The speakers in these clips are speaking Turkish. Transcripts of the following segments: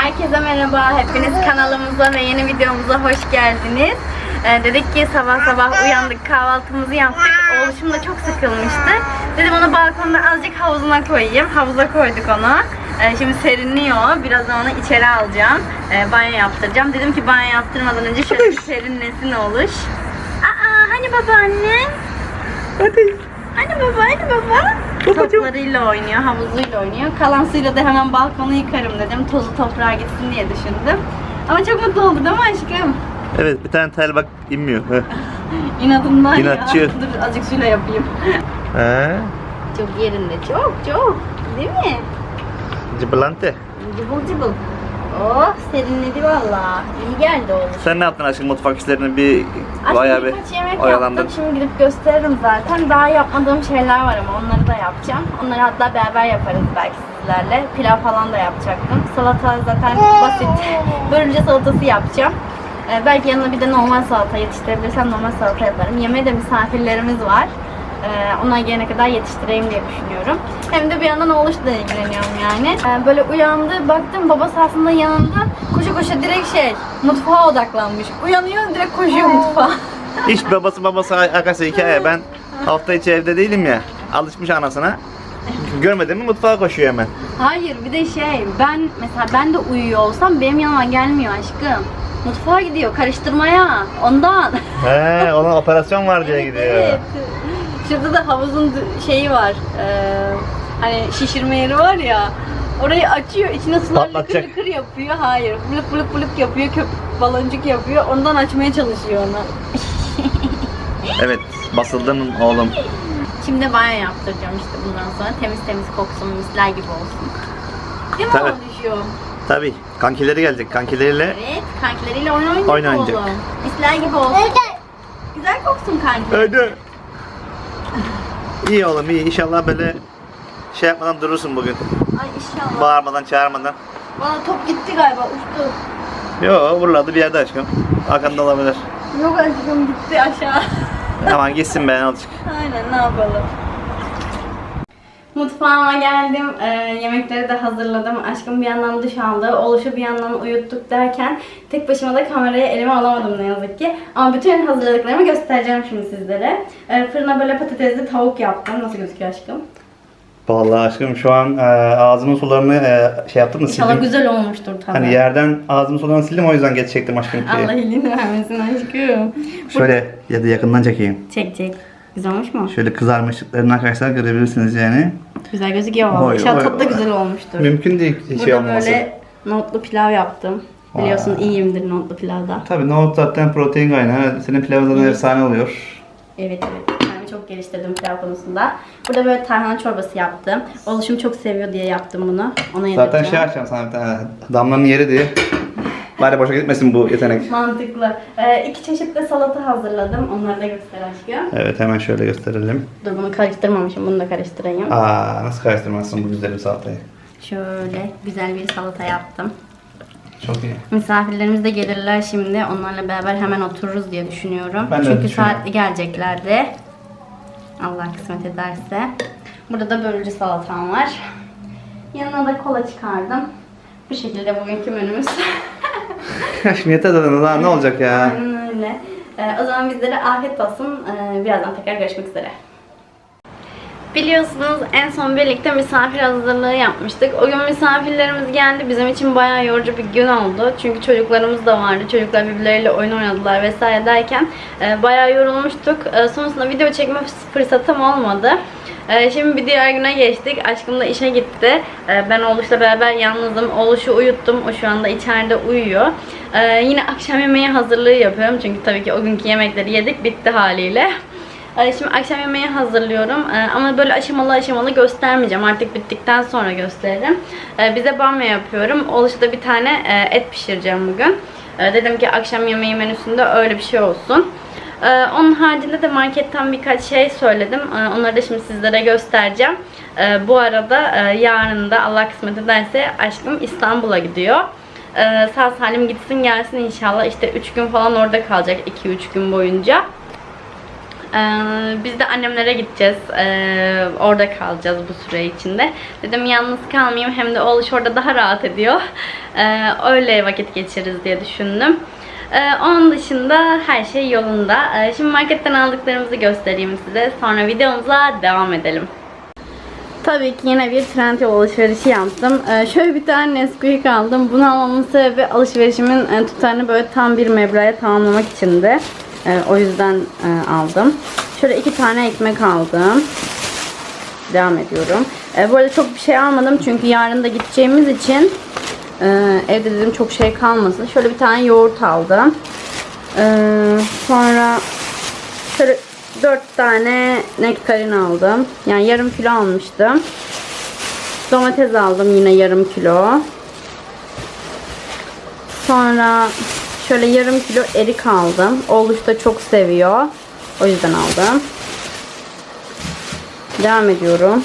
Herkese merhaba. Hepiniz kanalımıza ve yeni videomuza hoş geldiniz. Ee, dedik ki sabah sabah uyandık, kahvaltımızı yaptık. Oğluşum da çok sıkılmıştı. Dedim onu balkonda azıcık havuzuna koyayım. Havuza koyduk onu. Ee, şimdi serinliyor. Birazdan onu içeri alacağım. Ee, banyo yaptıracağım. Dedim ki banyo yaptırmadan önce şöyle bir serinlesin oluş. Aa, hani babaanne? Hadi. Hani baba, hani baba? Babacığım. Toplarıyla oynuyor, havuzuyla oynuyor. Kalan suyla da hemen balkonu yıkarım dedim. Tozu toprağa gitsin diye düşündüm. Ama çok mutlu oldu değil mi aşkım? Evet bir tane tel bak inmiyor. Heh. İnadından İnatçı. ya. Dur azıcık suyla yapayım. He. Çok yerinde, çok çok. Değil mi? Cıbılante. Cıbıl cıbıl. Oh serinledi valla. İyi geldi oğlum. Sen ne yaptın aşkım mutfak işlerini bir Aslında bayağı bir birkaç yemek oyalandın. yaptım. Şimdi gidip gösteririm zaten. Daha yapmadığım şeyler var ama onları da yapacağım. Onları hatta beraber yaparız belki sizlerle. Pilav falan da yapacaktım. Salata zaten basit. Börülce salatası yapacağım. Ee, belki yanına bir de normal salata yetiştirebilirsem normal salata yaparım. Yemeğe de misafirlerimiz var. Ee, onlar gelene kadar yetiştireyim diye düşünüyorum. Hem de bir yandan oğluşla ilgileniyorum yani. Ee, böyle uyandı, baktım babası aslında yanında koşa koşa direkt şey, mutfağa odaklanmış. Uyanıyor direkt koşuyor mutfağa. Hiç babası babası arkadaşlar hikaye. Ben hafta içi evde değilim ya. Alışmış anasına. Görmedin mi mutfağa koşuyor hemen. Hayır bir de şey ben mesela ben de uyuyor olsam benim yanıma gelmiyor aşkım. Mutfağa gidiyor karıştırmaya ondan. He, onun operasyon var diye gidiyor. Evet. Şurada da havuzun şeyi var. Ee, hani şişirme yeri var ya. Orayı açıyor, içine sular lıkır Patlatacak. lıkır yapıyor. Hayır, blık blık blık yapıyor, köp baloncuk yapıyor. Ondan açmaya çalışıyor onu. Evet, basıldın oğlum. Şimdi banyo yaptıracağım işte bundan sonra. Temiz temiz koksun, misler gibi olsun. Değil mi Tabii. oğluşum? Tabii. Kankileri gelecek. Kankileriyle Evet, kankileriyle oyun oynayacak, Oyun oynayacak. oğlum. Misler gibi olsun. Güzel koksun kanki. Hadi. İyi oğlum iyi. İnşallah böyle şey yapmadan durursun bugün. Ay inşallah. Bağırmadan, çağırmadan. Bana top gitti galiba, uçtu. Yo, buralarda bir yerde aşkım. Arkanda olabilir. Yok aşkım gitti aşağı. Aman gitsin be azıcık. Aynen ne yapalım. Mutfağıma geldim. Ee, yemekleri de hazırladım. Aşkım bir yandan duş aldı. Oluşu bir yandan uyuttuk derken tek başıma da kamerayı elime alamadım ne yazık ki. Ama bütün hazırladıklarımı göstereceğim şimdi sizlere. Ee, fırına böyle patatesli tavuk yaptım. Nasıl gözüküyor aşkım? Vallahi aşkım şu an e, ağzımın sularını e, şey yaptım da İnşallah sildim. güzel olmuştur tabii. Hani yerden ağzımın sularını sildim o yüzden geç çektim aşkım. Allah iyiliğini vermesin aşkım. Şöyle ya da yakından çekeyim. Çek çek. Güzel olmuş mu? Şöyle kızarmışlıklarını arkadaşlar görebilirsiniz yani. Güzel gözüküyor valla. Oy, İnşallah oy, güzel olmuştur. Mümkün değil şey Burada olmaması. böyle nohutlu pilav yaptım. Biliyorsun Vay. iyiyimdir nohutlu pilavda. Tabii nohut zaten protein kaynağı. Senin pilavın zaten efsane oluyor. Evet evet. Kendimi çok geliştirdim pilav konusunda. Burada böyle tarhana çorbası yaptım. Oluşum çok seviyor diye yaptım bunu. Ona yedireceğim. Zaten şey açacağım sana bir tane. Damlanın yeri diye. Bari boşa gitmesin bu yetenek. Mantıklı. Ee, iki çeşit de salata hazırladım. Onları da göster aşkım. Evet hemen şöyle gösterelim. Dur bunu karıştırmamışım. Bunu da karıştırayım. Aa nasıl karıştırmazsın bu güzel bir salatayı. Şöyle güzel bir salata yaptım. Çok iyi. Misafirlerimiz de gelirler şimdi. Onlarla beraber hemen otururuz diye düşünüyorum. Ben de Çünkü düşünüyorum. saatli geleceklerdi. Allah kısmet ederse. Burada da bölücü salatam var. Yanına da kola çıkardım. Bu şekilde bugünkü menümüz. Şimdi yeter zaten daha ne olacak ya. Aynen öyle. Ee, o zaman bizlere afiyet olsun. Ee, birazdan tekrar görüşmek üzere. Biliyorsunuz en son birlikte misafir hazırlığı yapmıştık. O gün misafirlerimiz geldi. Bizim için bayağı yorucu bir gün oldu. Çünkü çocuklarımız da vardı. Çocuklar birbirleriyle oyun oynadılar vesaire derken e, bayağı yorulmuştuk. E, sonrasında video çekme fırsatım olmadı. E, şimdi bir diğer güne geçtik. Aşkım da işe gitti. E, ben Oğluş'la beraber yalnızım. Oğluş'u uyuttum. O şu anda içeride uyuyor. E, yine akşam yemeği hazırlığı yapıyorum. Çünkü tabii ki o günkü yemekleri yedik. Bitti haliyle. Ee, Şimdi akşam yemeği hazırlıyorum Ee, ama böyle aşamalı aşamalı göstermeyeceğim. Artık bittikten sonra gösteririm. Ee, Bize bamya yapıyorum. Oluşta bir tane e, et pişireceğim bugün. Ee, Dedim ki akşam yemeği menüsünde öyle bir şey olsun. Ee, Onun haricinde de marketten birkaç şey söyledim. Ee, Onları da şimdi sizlere göstereceğim. Ee, Bu arada e, yarın da Allah kısmet ederse aşkım İstanbul'a gidiyor. Sağ salim gitsin gelsin inşallah. İşte 3 gün falan orada kalacak 2-3 gün boyunca. Ee, biz de annemlere gideceğiz. Ee, orada kalacağız bu süre içinde. Dedim yalnız kalmayayım hem de oğluş orada daha rahat ediyor. Ee, öyle vakit geçiririz diye düşündüm. Ee, onun dışında her şey yolunda. Ee, şimdi marketten aldıklarımızı göstereyim size. Sonra videomuza devam edelim. Tabii ki yine bir Trendyol alışverişi yaptım. Ee, şöyle bir tane Nesquik aldım. Bunu almamın sebebi alışverişimin e, tutarını böyle tam bir meblağa tamamlamak içindi. Ee, o yüzden e, aldım. Şöyle iki tane ekmek aldım. Devam ediyorum. Ee, bu arada çok bir şey almadım çünkü yarın da gideceğimiz için e, evde dedim çok şey kalmasın. Şöyle bir tane yoğurt aldım. Ee, sonra Şöyle 4 tane nektarin aldım. Yani yarım kilo almıştım. Domates aldım yine yarım kilo. Sonra şöyle yarım kilo erik aldım. Oğluş da çok seviyor. O yüzden aldım. Devam ediyorum.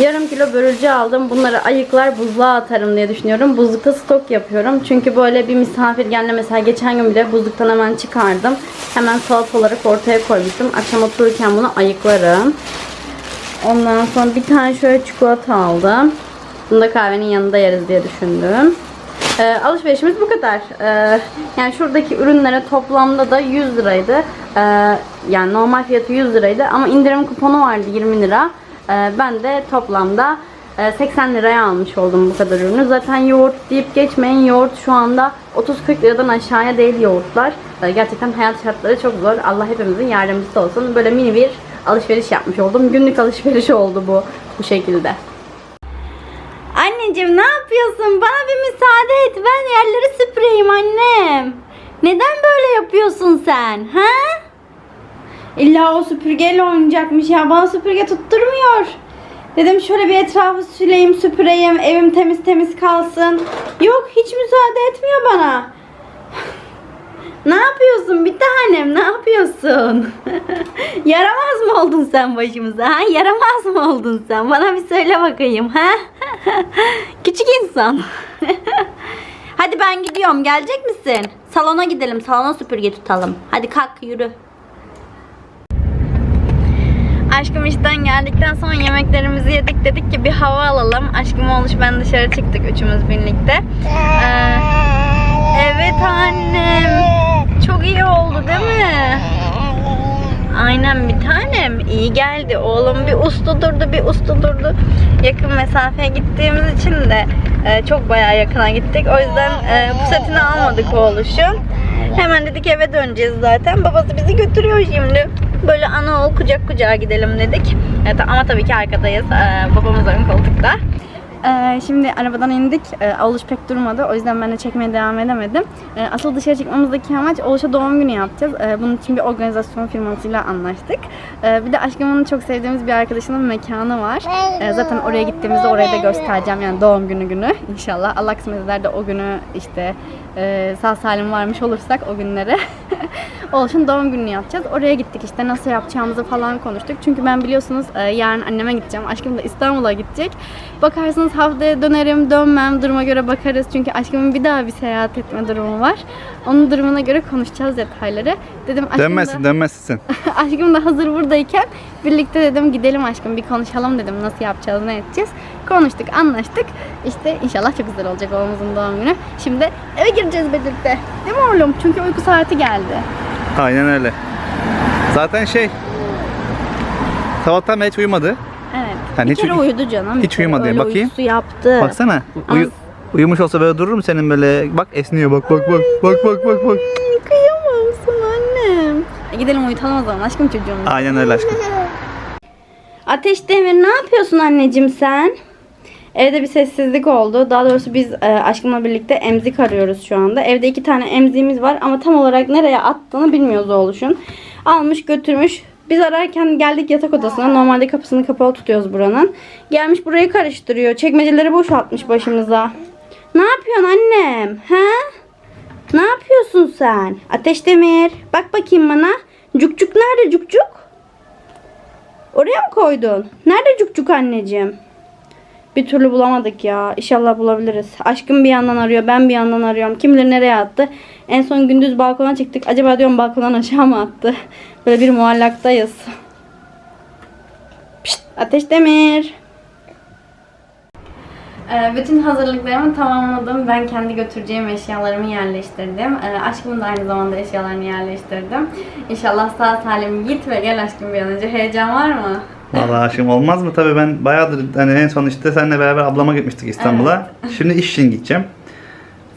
Yarım kilo börülce aldım. Bunları ayıklar buzluğa atarım diye düşünüyorum. Buzlukta stok yapıyorum. Çünkü böyle bir misafir geldi. Mesela geçen gün bile buzluktan hemen çıkardım. Hemen salat olarak ortaya koymuştum. Akşam otururken bunu ayıklarım. Ondan sonra bir tane şöyle çikolata aldım. Bunu da kahvenin yanında yeriz diye düşündüm. Ee, alışverişimiz bu kadar. Ee, yani şuradaki ürünlere toplamda da 100 liraydı. Ee, yani normal fiyatı 100 liraydı ama indirim kuponu vardı 20 lira. Ee, ben de toplamda e, 80 liraya almış oldum bu kadar ürünü. Zaten yoğurt deyip geçmeyin. Yoğurt şu anda 30-40 liradan aşağıya değil yoğurtlar. Ee, gerçekten hayat şartları çok zor. Allah hepimizin yardımcısı olsun. Böyle mini bir alışveriş yapmış oldum. Günlük alışveriş oldu bu bu şekilde. Anneciğim ne yapıyorsun? Bana bir müsaade et. Ben yerleri süpüreyim annem. Neden böyle yapıyorsun sen? Ha? İlla o süpürgeyle oynayacakmış ya. Bana süpürge tutturmuyor. Dedim şöyle bir etrafı süleyim, süpüreyim, evim temiz temiz kalsın. Yok hiç müsaade etmiyor bana. Ne yapıyorsun bir tanem? Ne yapıyorsun? Yaramaz mı oldun sen başımıza? Ha? Yaramaz mı oldun sen? Bana bir söyle bakayım. Ha? Küçük insan. Hadi ben gidiyorum. Gelecek misin? Salona gidelim. Salona süpürge tutalım. Hadi kalk yürü. Aşkım işten geldikten sonra yemeklerimizi yedik dedik ki bir hava alalım. Aşkım olmuş ben dışarı çıktık üçümüz birlikte. Ee, evet annem. Çok iyi oldu değil mi? Aynen bir tanem. iyi geldi. Oğlum bir ustu durdu, bir ustu durdu. Yakın mesafeye gittiğimiz için de e, çok bayağı yakına gittik. O yüzden e, pusetini almadık oğluşun. Hemen dedik eve döneceğiz zaten. Babası bizi götürüyor şimdi. Böyle ana oğul kucak kucağa gidelim dedik. Evet, ama tabii ki arkadayız. E, babamız koltukta. Ee, şimdi arabadan indik. Ee, Oğluş pek durmadı. O yüzden ben de çekmeye devam edemedim. Ee, asıl dışarı çıkmamızdaki amaç Oğluş'a doğum günü yapacağız. Ee, bunun için bir organizasyon firmasıyla anlaştık. Ee, bir de aşkımın çok sevdiğimiz bir arkadaşının mekanı var. Ee, zaten oraya gittiğimizde orayı da göstereceğim. Yani doğum günü günü inşallah. Allah kısmet eder de o günü işte e, sağ salim varmış olursak o günlere. Oğluş'un doğum gününü yapacağız. Oraya gittik işte nasıl yapacağımızı falan konuştuk. Çünkü ben biliyorsunuz e, yarın anneme gideceğim. Aşkım da İstanbul'a gidecek. Bakarsınız haftaya dönerim dönmem duruma göre bakarız. Çünkü aşkımın bir daha bir seyahat etme durumu var. Onun durumuna göre konuşacağız detayları. Dedim aşkım Dönmezsin da, dönmezsin. aşkım da hazır buradayken birlikte dedim gidelim aşkım bir konuşalım dedim nasıl yapacağız ne edeceğiz. Konuştuk anlaştık. İşte inşallah çok güzel olacak oğlumuzun doğum günü. Şimdi eve gireceğiz birlikte. Değil mi oğlum? Çünkü uyku saati geldi. Aynen öyle. Zaten şey sabahtan hiç uyumadı. Evet. Yani bir hiç kere uy- uyudu canım. Hiç uyumadı. öyle Bakayım. Uykusu yaptı. Baksana. uyu- uyumuş olsa böyle durur mu senin böyle? Bak esniyor bak bak bak bak bak bak bak. Kıyamam sana annem. E, gidelim uyutalım o zaman aşkım çocuğumuzu. Aynen öyle aşkım. Ateş Demir ne yapıyorsun anneciğim sen? Evde bir sessizlik oldu. Daha doğrusu biz e, aşkımla birlikte emzik arıyoruz şu anda. Evde iki tane emziğimiz var ama tam olarak nereye attığını bilmiyoruz oğluşun. Almış götürmüş. Biz ararken geldik yatak odasına. Normalde kapısını kapalı tutuyoruz buranın. Gelmiş burayı karıştırıyor. Çekmeceleri boşaltmış başımıza. Ne yapıyorsun annem? He? Ne yapıyorsun sen? Ateş Demir. Bak bakayım bana. Cukcuk nerede cukcuk? Oraya mı koydun? Nerede cukcuk anneciğim? Bir türlü bulamadık ya. İnşallah bulabiliriz. Aşkım bir yandan arıyor. Ben bir yandan arıyorum. Kim bilir nereye attı. En son gündüz balkona çıktık. Acaba diyorum balkondan aşağı mı attı? Böyle bir muallaktayız. Pişt, Ateş Demir. Ee, Bütün hazırlıklarımı tamamladım. Ben kendi götüreceğim eşyalarımı yerleştirdim. Ee, Aşkımın da aynı zamanda eşyalarını yerleştirdim. İnşallah sağ salim git ve gel aşkım bir an önce. Heyecan var mı? Vallahi aşkım olmaz mı? Tabii ben bayağıdır hani en son işte seninle beraber ablama gitmiştik İstanbul'a. Şimdi iş için gideceğim.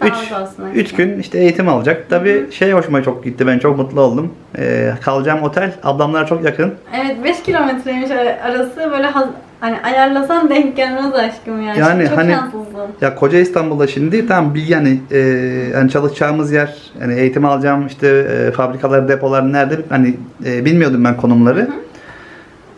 Sağ Üç, olsun aşkım. üç gün işte eğitim alacak. Tabii şey hoşuma çok gitti. Ben çok mutlu oldum. Ee, kalacağım otel ablamlara çok yakın. Evet 5 kilometreymiş ar- arası böyle haz- hani ayarlasan denk gelmez aşkım ya. Yani Çok hani- şanslısın. Ya koca İstanbul'da şimdi tam bir yani, e, yani çalışacağımız yer, yani eğitim alacağım işte e, fabrikalar, depolar nerede hani e, bilmiyordum ben konumları.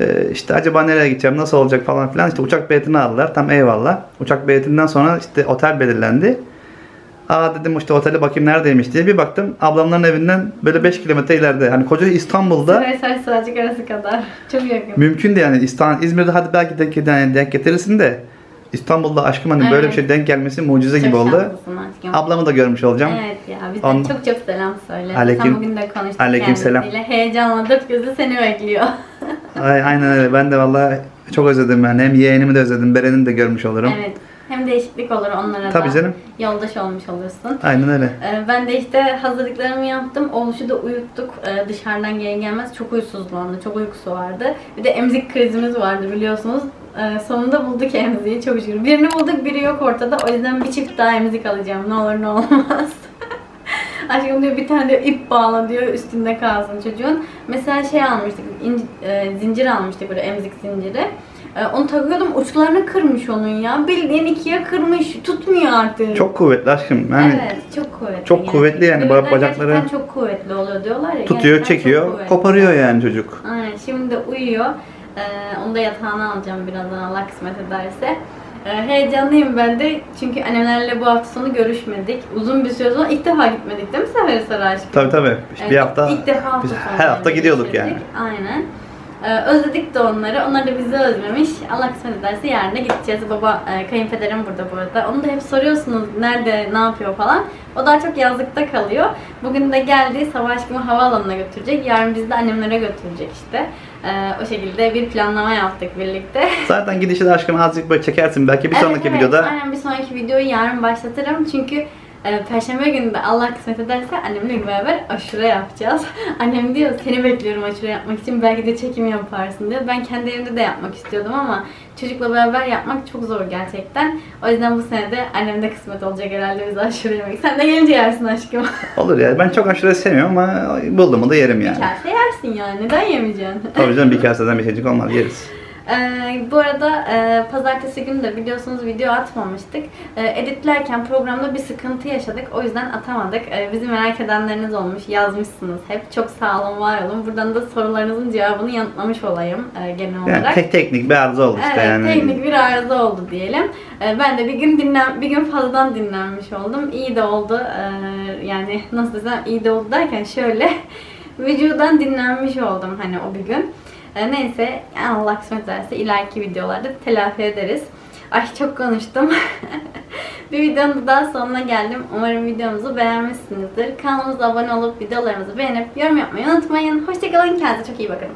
E, işte acaba nereye gideceğim, nasıl olacak falan filan. İşte uçak biletini aldılar. Tam eyvallah. Uçak biletinden sonra işte otel belirlendi. Aa dedim işte otele bakayım neredeymiş diye bir baktım. Ablamların evinden böyle 5 kilometre ileride. Hani koca İstanbul'da Saraysel Sığacık arası kadar. Çok yakın. mümkün değil yani İstanbul, İzmir'de hadi belki denk, yani denk getirirsin de İstanbul'da aşkım hani böyle Evet. bir şey denk gelmesi mucize gibi oldu. şanslısın aşkım. Ablamı da görmüş olacağım. Evet ya bizden On- çok çok selam söyle. Aleyküm- Sen bugün de konuştuk Aleyküm selam. Heyecanla dört gözü seni bekliyor. Ay, aynen öyle. Ben de vallahi çok özledim yani. Hem yeğenimi de özledim. Beren'i de görmüş olurum. evet. Hem değişiklik olur onlara Tabii da. canım. Yoldaş olmuş olursun. Aynen öyle. Ee, Ben de işte hazırlıklarımı yaptım. Oğluşu da uyuttuk. Ee, Dışarıdan gelir gelmez çok huysuzlandı. Çok uykusu vardı. Bir de emzik krizimiz vardı biliyorsunuz. Ee, Sonunda bulduk emziği çok şükür. Birini bulduk biri yok ortada. O yüzden bir çift daha emzik alacağım. Ne olur ne olmaz. Aşkım diyor bir tane de ip bağla diyor üstünde kalsın çocuğun. Mesela şey almıştık, inci- e, zincir almıştık böyle emzik zinciri. E, onu takıyordum uçlarını kırmış onun ya. Bildiğin ikiye kırmış. Tutmuyor artık. Çok kuvvetli aşkım. Yani Evet, çok kuvvetli. çok kuvvetli yani, Bebekler bacakları çok kuvvetli oluyor diyorlar ya. tutuyor, çekiyor, koparıyor yani çocuk. Aynen, şimdi uyuyor. Ee, onu da yatağına alacağım birazdan Allah kısmet ederse. Ee, heyecanlıyım ben de çünkü annemlerle bu hafta sonu görüşmedik. Uzun bir süre sonra ilk defa gitmedik değil mi Seferihisar aşkım? Tabii tabii. Evet, bir hafta ilk defa hafta biz her hafta gidiyorduk yani. Aynen. Ee, özledik de onları. Onlar da bizi özlemiş. Allah kısmet ederse yarın da gideceğiz. Baba, e, kayınpederim burada bu arada. Onu da hep soruyorsunuz nerede, ne yapıyor falan. O daha çok yazlıkta kalıyor. Bugün de geldi. Sabah aşkımı havaalanına götürecek. Yarın bizi de annemlere götürecek işte. Ee, o şekilde bir planlama yaptık birlikte. Zaten gidişi de aşkım azıcık böyle çekersin. Belki bir Evet, sonraki evet. videoda Aynen bir sonraki videoyu yarın başlatırım. Çünkü e, Perşembe günü de Allah kısmet ederse annemle beraber aşure yapacağız. Annem diyor seni bekliyorum aşure yapmak için belki de çekim yaparsın diyor. Ben kendi evimde de yapmak istiyordum ama çocukla beraber yapmak çok zor gerçekten. O yüzden bu sene de annemde kısmet olacak herhalde bize aşure yemek. Sen de gelince yersin aşkım. olur ya. Ben çok aşure sevmiyorum ama buldum da yerim yani. Kase yersin yani. Neden yemeyeceksin? Tabii canım bir kaseden bir şeycik olmaz yeriz. Ee, bu arada e, pazartesi günü de biliyorsunuz video atmamıştık. E, editlerken programda bir sıkıntı yaşadık. O yüzden atamadık. E, bizi merak edenleriniz olmuş. Yazmışsınız hep. Çok sağ olun, var olun. Buradan da sorularınızın cevabını yanıtlamış olayım e, genel Yani olarak. tek teknik bir arıza oldu işte Evet, yani. teknik bir arıza oldu diyelim. Ee, Ben de bir gün dinlen, bir gün fazladan dinlenmiş oldum. İyi de oldu. Ee, Yani nasıl desem iyi de oldu derken şöyle vücudan dinlenmiş oldum hani o bir gün. Ee, Neyse yani Allah kısmet ederse ileriki videolarda telafi ederiz. Ay çok konuştum. bir videonun daha sonuna geldim. Umarım videomuzu beğenmişsinizdir. Kanalımıza abone olup videolarımızı beğenip yorum yapmayı unutmayın. Hoşçakalın. Kendinize çok iyi bakın.